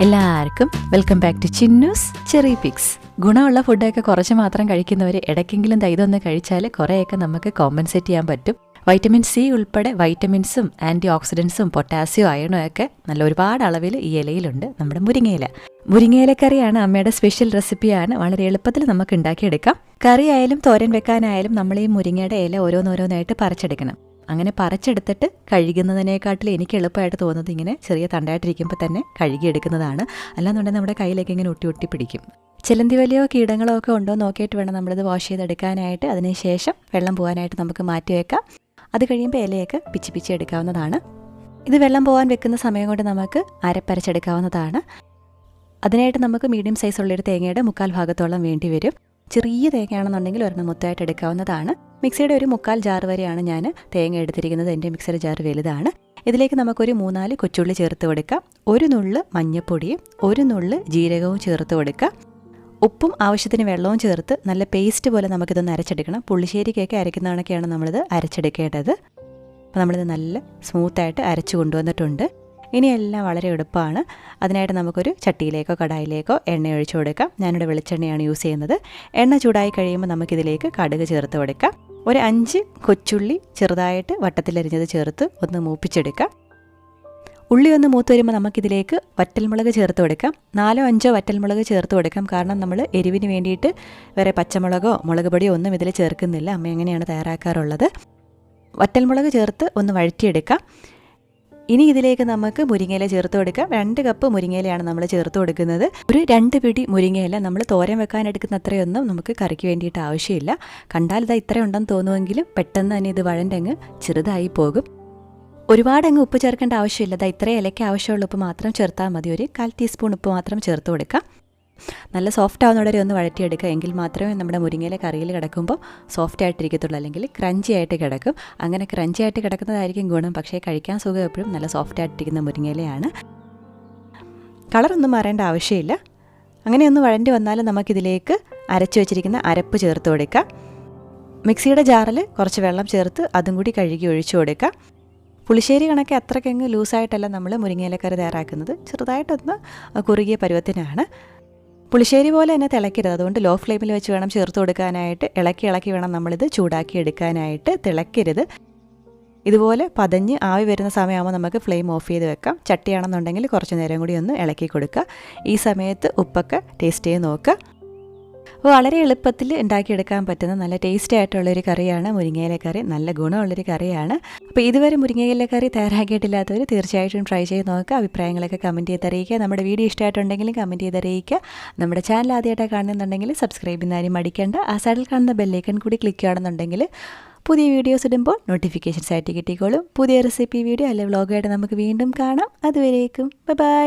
എല്ലാവർക്കും welcome back to Chinnus cherry picks ഗുണമുള്ള ഫുഡൊക്കെ കുറച്ച് മാത്രം കഴിക്കുന്നവർ ഇടയ്ക്കെങ്കിലും തൈതൊന്ന് കഴിച്ചാൽ കുറേയൊക്കെ നമുക്ക് കോമ്പൻസേറ്റ് ചെയ്യാൻ പറ്റും. വൈറ്റമിൻ സി ഉൾപ്പെടെ വൈറ്റമിൻസും ആന്റി ഓക്സിഡൻസും പൊട്ടാസ്യം അയണും ഒക്കെ നല്ല ഒരുപാട് അളവിൽ ഈ ഇലയിലുണ്ട് നമ്മുടെ മുരിങ്ങയില. മുരിങ്ങയിലക്കറിയാണ് അമ്മയുടെ സ്പെഷ്യൽ റെസിപ്പിയാണ് വളരെ എളുപ്പത്തിൽ നമുക്ക് ഉണ്ടാക്കിയെടുക്കാം. കറി ആയാലും തോരൻ വെക്കാനായാലും നമ്മൾ ഈ മുരിങ്ങയുടെ ഇല ഓരോന്നോരോന്നായിട്ട് പറിച്ചെടുക്കണം. അങ്ങനെ പറിച്ചെടുത്തിട്ട് കഴുകുന്നതിനേക്കാട്ടിൽ എനിക്ക് എളുപ്പമായിട്ട് തോന്നുന്നത് ഇങ്ങനെ ചെറിയ തണ്ടായിട്ടിരിക്കുമ്പോൾ തന്നെ കഴുകിയെടുക്കുന്നതാണ്. അല്ലാന്നുണ്ടെങ്കിൽ നമ്മുടെ കയ്യിലേക്ക് ഇങ്ങനെ ഒട്ടി ഒട്ടി പിടിക്കും. ചിലന്തി വലിയോ കീടങ്ങളോ ഒക്കെ ഉണ്ടോ നോക്കിയിട്ട് വേണം നമ്മളിത് വാഷ് ചെയ്തെടുക്കാനായിട്ട്. അതിനുശേഷം വെള്ളം പോകാനായിട്ട് നമുക്ക് മാറ്റി വയ്ക്കാം അത് കഴിയുമ്പോൾ ഇലയൊക്കെ പിച്ചി പിച്ചി എടുക്കാവുന്നതാണ്. ഇത് വെള്ളം പോകാൻ വെക്കുന്ന സമയം കൊണ്ട് നമുക്ക് അരപ്പരച്ചെടുക്കാവുന്നതാണ് അതിനായിട്ട് നമുക്ക് മീഡിയം സൈസുള്ളൊരു തേങ്ങയുടെ മുക്കാൽ ഭാഗത്തോളം വേണ്ടി വരും. ചെറിയ തേങ്ങയാണെന്നുണ്ടെങ്കിൽ ഒരെണ്ണം മൊത്തമായിട്ട് എടുക്കാവുന്നതാണ്. മിക്സിയുടെ ഒരു മുക്കാൽ ജാർ വരെയാണ് ഞാൻ തേങ്ങ എടുത്തിരിക്കുന്നത്. എന്റെ മിക്സിയുടെ ജാർ വലുതാണ്. ഇതിലേക്ക് നമുക്കൊരു മൂന്നാൽ കൊച്ചുള്ളി ചേർത്ത് കൊടുക്കാം. ഒരു നുള്ള് മഞ്ഞൾപ്പൊടിയും ഒരു നുള്ള് ജീരകവും ചേർത്ത് കൊടുക്കാം. ഉപ്പും ആവശ്യത്തിന് വെള്ളവും ചേർത്ത് നല്ല പേസ്റ്റ് പോലെ നമുക്കിതൊന്ന് അരച്ചെടുക്കണം. പുള്ളിശ്ശേരിക്കൊക്കെ അരയ്ക്കുന്ന കണക്കെയാണ് നമ്മളിത് അരച്ചെടുക്കേണ്ടത്. അപ്പോൾ നമ്മളിത് നല്ല സ്മൂത്തായിട്ട് അരച്ചു കൊണ്ടുവന്നിട്ടുണ്ട്. ഇനിയെല്ലാം വളരെ എളുപ്പമാണ്. അതിനായിട്ട് നമുക്കൊരു ചട്ടിയിലേക്കോ കടായിലേക്കോ എണ്ണ ഒഴിച്ചു കൊടുക്കാം. ഞാനിവിടെ വെളിച്ചെണ്ണയാണ് യൂസ് ചെയ്യുന്നത്. എണ്ണ ചൂടായി കഴിയുമ്പോൾ നമുക്കിതിലേക്ക് കടുക് ചേർത്ത് കൊടുക്കാം. ഒരു അഞ്ച് കൊച്ചുള്ളി ചെറുതായിട്ട് വട്ടത്തിലരിഞ്ഞത് ചേർത്ത് ഒന്ന് മൂപ്പിച്ചെടുക്കാം. ഉള്ളി ഒന്ന് മൂത്ത് വരുമ്പോൾ നമുക്കിതിലേക്ക് വറ്റൽമുളക് ചേർത്ത് കൊടുക്കാം. നാലോ അഞ്ചോ വറ്റൽമുളക് ചേർത്ത് കൊടുക്കാം. കാരണം നമ്മൾ എരിവിന് വേണ്ടിയിട്ട് വേറെ പച്ചമുളകോ മുളക് പൊടിയോ ഒന്നും ഇതിൽ ചേർക്കുന്നില്ല. അമ്മ എങ്ങനെയാണ് തയ്യാറാക്കാറുള്ളത്? വറ്റൽമുളക് ചേർത്ത് ഒന്ന് വഴറ്റിയെടുക്കാം. ഇനി ഇതിലേക്ക് നമുക്ക് മുരിങ്ങയില ചേർത്ത് കൊടുക്കാം. രണ്ട് കപ്പ് മുരിങ്ങയിലയാണ് നമ്മൾ ചേർത്ത് കൊടുക്കുന്നത്. ഒരു രണ്ട് പിടി മുരിങ്ങയില നമ്മൾ തോരൻ വെക്കാൻ എടുക്കുന്ന അത്രയൊന്നും നമുക്ക് കറിക്ക് വേണ്ടിയിട്ട് ആവശ്യമില്ല. കണ്ടാൽ ഇതാ ഇത്ര ഉണ്ടെന്ന് തോന്നുമെങ്കിലും പെട്ടെന്ന് തന്നെ ഇത് വഴണ്ടങ്ങ് ചെറുതായി പോകും. ഒരുപാട് അങ്ങ് ഉപ്പ് ചേർക്കേണ്ട ആവശ്യമില്ല. ഇതാ ഇത്ര ഇലയ്ക്ക് ആവശ്യമുള്ള ഉപ്പ് മാത്രം ചേർത്താൽ മതി. ഒരു കാൽ ടീസ്പൂൺ ഉപ്പ് മാത്രം ചേർത്ത് കൊടുക്കാം. നല്ല സോഫ്റ്റ് ആവുന്നവിടെ വരെ ഒന്ന് വഴറ്റിയെടുക്കുക. എങ്കിൽ മാത്രമേ നമ്മുടെ മുരിങ്ങയിലെ കറിയിൽ കിടക്കുമ്പോൾ സോഫ്റ്റ് ആയിട്ടിരിക്കത്തുള്ളൂ. അല്ലെങ്കിൽ ക്രഞ്ചി ആയിട്ട് കിടക്കും. അങ്ങനെ ക്രഞ്ചി ആയിട്ട് കിടക്കുന്നതായിരിക്കും ഗുണം. പക്ഷേ കഴിക്കാൻ സുഖം എപ്പോഴും നല്ല സോഫ്റ്റ് ആയിട്ടിരിക്കുന്ന മുരിങ്ങയിലയാണ്. കളറൊന്നും മാറേണ്ട ആവശ്യമില്ല. അങ്ങനെ ഒന്ന് വഴണ്ടി വന്നാൽ നമുക്കിതിലേക്ക് അരച്ചു വെച്ചിരിക്കുന്ന അരപ്പ് ചേർത്ത് കൊടുക്കുക. മിക്സിയുടെ ജാറിൽ കുറച്ച് വെള്ളം ചേർത്ത് അതും കൂടി കഴുകി ഒഴിച്ചു കൊടുക്കുക. പുളിശ്ശേരി കണക്കെ അത്രയ്ക്കങ്ങ് ലൂസായിട്ടല്ല നമ്മൾ മുരിങ്ങയിലക്കറി തയ്യാറാക്കുന്നത്. ചെറുതായിട്ടൊന്ന് കുറുകിയ പരുവത്തിനാണ്. പുളിശ്ശേരി പോലെ തന്നെ തിളക്കരുത് അതുകൊണ്ട് ലോ ഫ്ലെയിമിൽ വെച്ച് വേണം ചേർത്ത് കൊടുക്കാനായിട്ട്. ഇളക്കി ഇളക്കി വേണം നമ്മളിത് ചൂടാക്കി എടുക്കാനായിട്ട് തിളക്കരുത് ഇതുപോലെ പതഞ്ഞ് ആവി വരുന്ന സമയമാകുമ്പോൾ നമുക്ക് ഫ്ലെയിം ഓഫ് ചെയ്ത് വെക്കാം. ചട്ടിയാണെന്നുണ്ടെങ്കിൽ കുറച്ച് നേരം കൂടി ഒന്ന് ഇളക്കി കൊടുക്കുക. ഈ സമയത്ത് ഉപ്പൊക്കെ ടേസ്റ്റ് ചെയ്ത് നോക്കുക. വളരെ എളുപ്പത്തിൽ ഉണ്ടാക്കിയെടുക്കാൻ പറ്റുന്ന നല്ല ടേസ്റ്റി ആയിട്ടുള്ളൊരു കറിയാണ് മുരിങ്ങയില കറി. നല്ല ഗുണമുള്ളൊരു കറിയാണ്. അപ്പോൾ ഇതുവരെ മുരിങ്ങയില കറി തയ്യാറാക്കിയിട്ടില്ലാത്തവർ തീർച്ചയായിട്ടും ട്രൈ ചെയ്ത് നോക്കുക. അഭിപ്രായങ്ങളൊക്കെ കമന്റ് ചെയ്ത് അറിയിക്കുക നമ്മുടെ വീഡിയോ ഇഷ്ടമായിട്ടുണ്ടെങ്കിലും കമന്റ് ചെയ്ത് അറിയിക്കുക നമ്മുടെ ചാനൽ ആദ്യമായിട്ടാണ് കാണുന്നുണ്ടെങ്കിൽ സബ്സ്ക്രൈബ് ചെയ്യുന്നതാരും മടിക്കേണ്ട. ആ സൈഡിൽ കാണുന്ന ബെല്ലൈക്കൺ കൂടി ക്ലിക്ക് ചെയ്യുകയാണെന്നുണ്ടെങ്കിൽ പുതിയ വീഡിയോസ് ഇടുമ്പോൾ നോട്ടിഫിക്കേഷൻസ് ആയിട്ട് കിട്ടിക്കോളും. പുതിയ റെസിപ്പി വീഡിയോ അല്ലെങ്കിൽ വ്ളോഗായിട്ട് നമുക്ക് വീണ്ടും കാണാം. അതുവരേക്കും. ബൈ